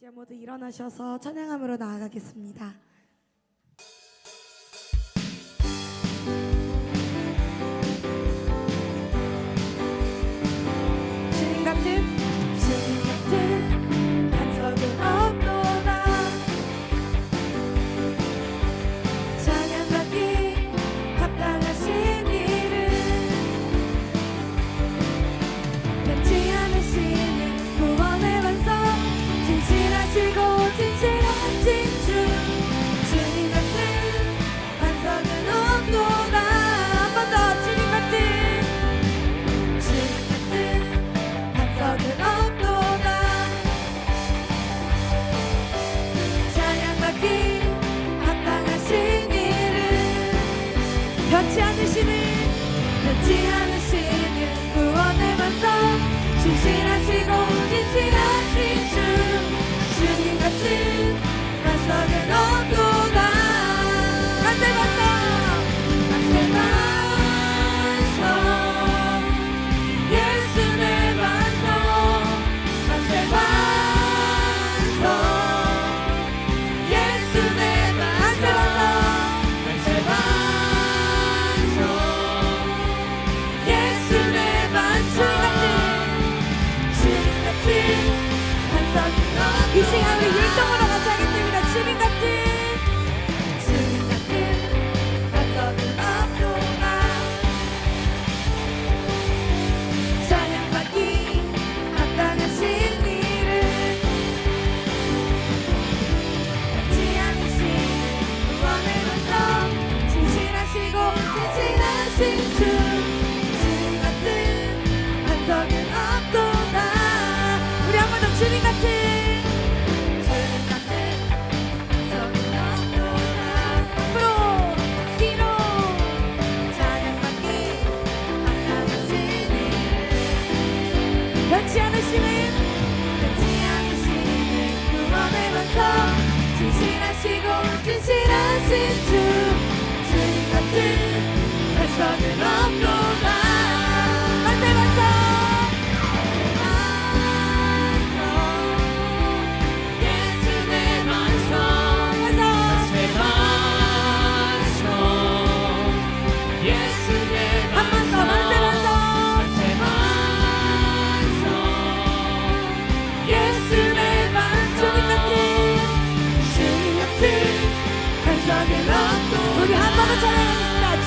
이제 모두 일어나셔서 찬양함으로 나아가겠습니다. 변치 않으시는 구원의 반성 신실하시고 진실하신 주 주님 같은 반석은 어두 시간 우리 율동으로 같이 하겠습니다. 주님 같은 주님 같은 박서는 앞으로나 찬양받기 합당하신 이를 같지 않으신 응원으로서 진실하시고 진실하신 주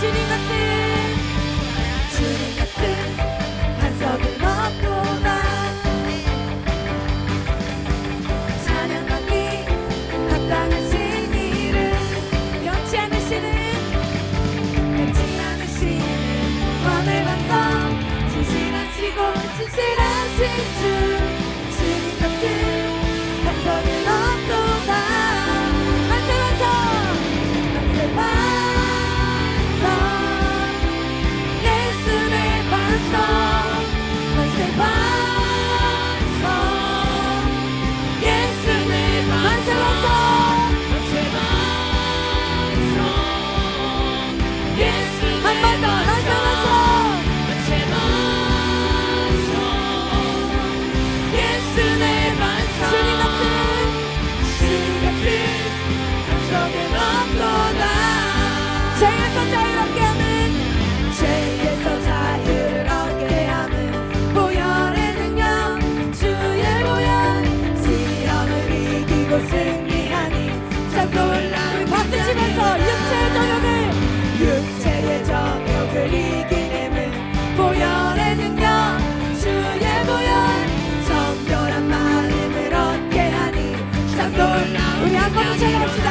Watching in the Shut up,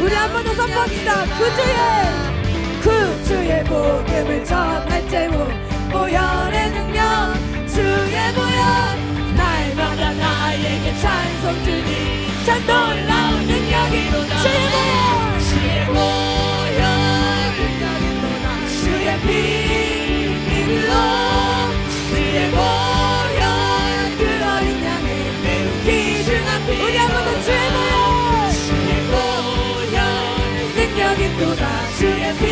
우리 한 번 더 선포합시다. 그 주의 그 주의 복음을 전할 제목 보혈의 능력. 주의 보혈 날마다 나에게 찬송 주니 참 놀라운 능력이 주의 보혈 주의 보혈 주의 피 믿으로 주의 보혈 주의 피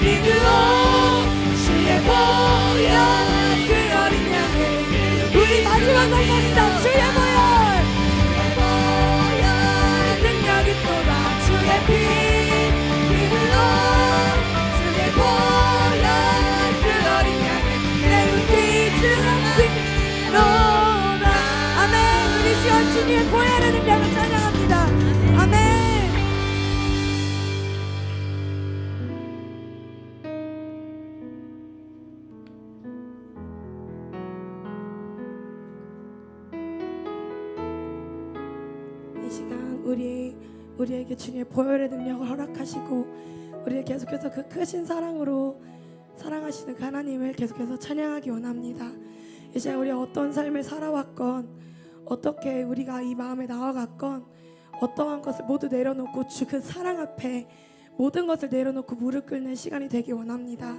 믿으로 주의 보혈 그 어린 양의 우리 마지막 선포입니다. 주의 보혈! 주의 보혈 능력이 또다. 주의 피 믿으로 주의 보혈 그 어린 매우 귀중한 피로다 아멘. 우리 시원 주님의 보혈 우리 우리에게 주님의 보혈의 능력을 허락하시고 우리를 계속해서 그 크신 사랑으로 사랑하시는 그 하나님을 계속해서 찬양하기 원합니다. 이 시간 우리 어떤 삶을 살아왔건 어떻게 우리가 이 마음에 나아갔건 어떠한 것을 모두 내려놓고 주 그 사랑 앞에 모든 것을 내려놓고 무릎 꿇는 시간이 되기 원합니다.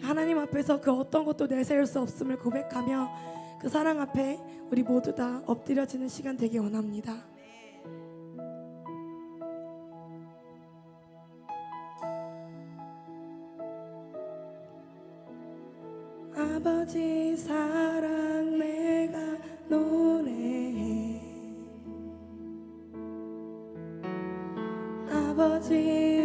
하나님 앞에서 그 어떤 것도 내세울 수 없음을 고백하며 그 사랑 앞에 우리 모두 다 엎드려지는 시간 되기 원합니다. 아버지 사랑 내가 노래해. 아버지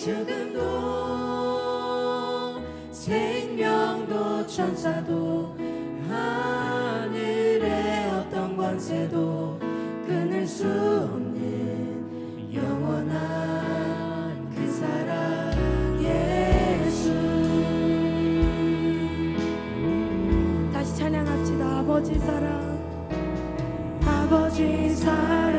죽음도 생명도 천사도 하늘의 어떤 권세도 끊을 수 없는 영원한 그 사랑 예수. 다시 찬양합시다. 아버지 사랑 아버지 사랑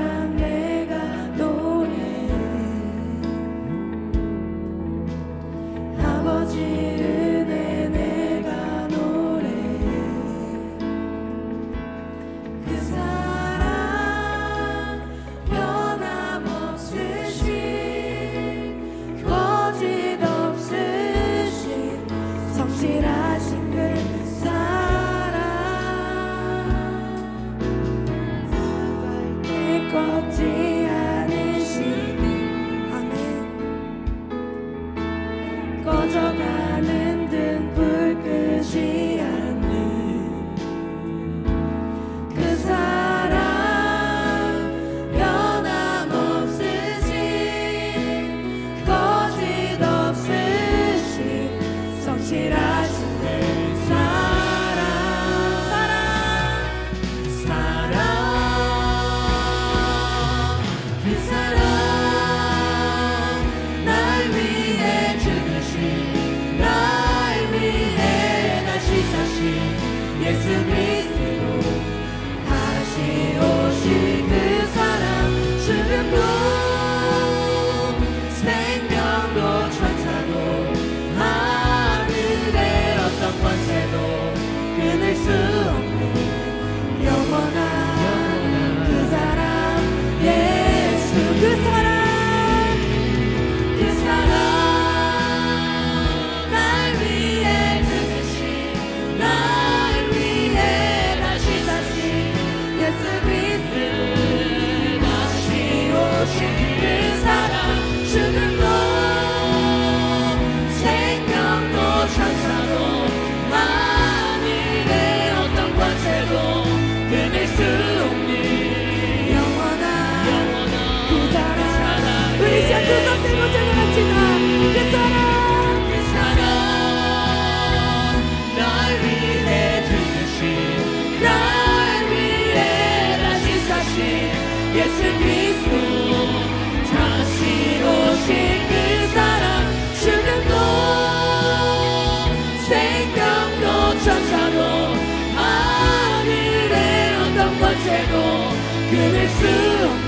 끊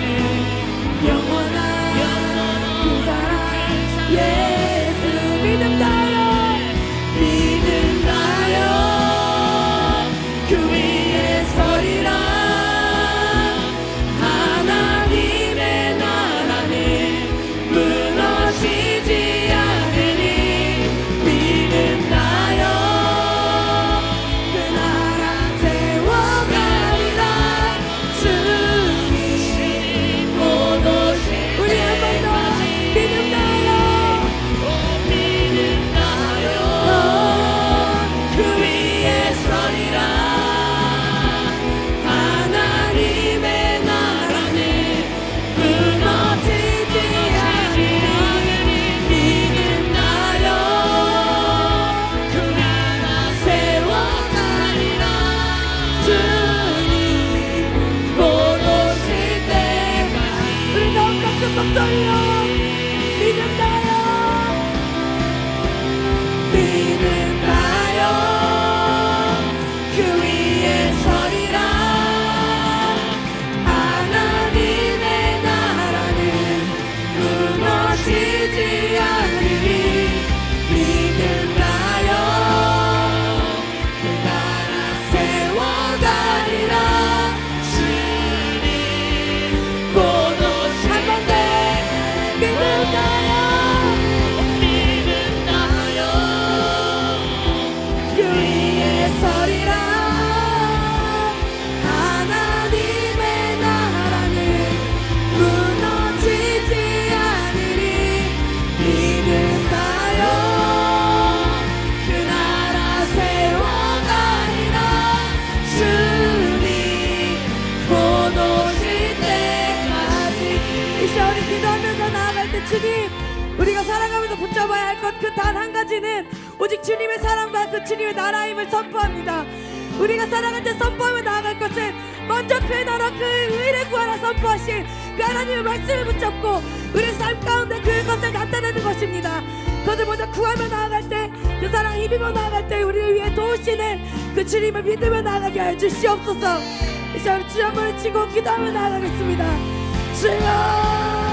가지는 오직 주님의 사랑과 그 주님의 나라임을 선포합니다. 우리가 살아갈 때 선포하며 나아갈 것은 먼저 그 나라 그 의를 구하라 선포하신 그 하나님의 말씀을 붙잡고 우리 삶 가운데 그것을 나타내는 것입니다. 그것을 먼저 구하며 나아갈 때 그 사랑 힘입어 나아갈 때 우리를 위해 도우시는 그 주님을 믿으며 나아가게 하여 주시옵소서 이 시간 주 한번 치고 기도하며 나아가겠습니다 주여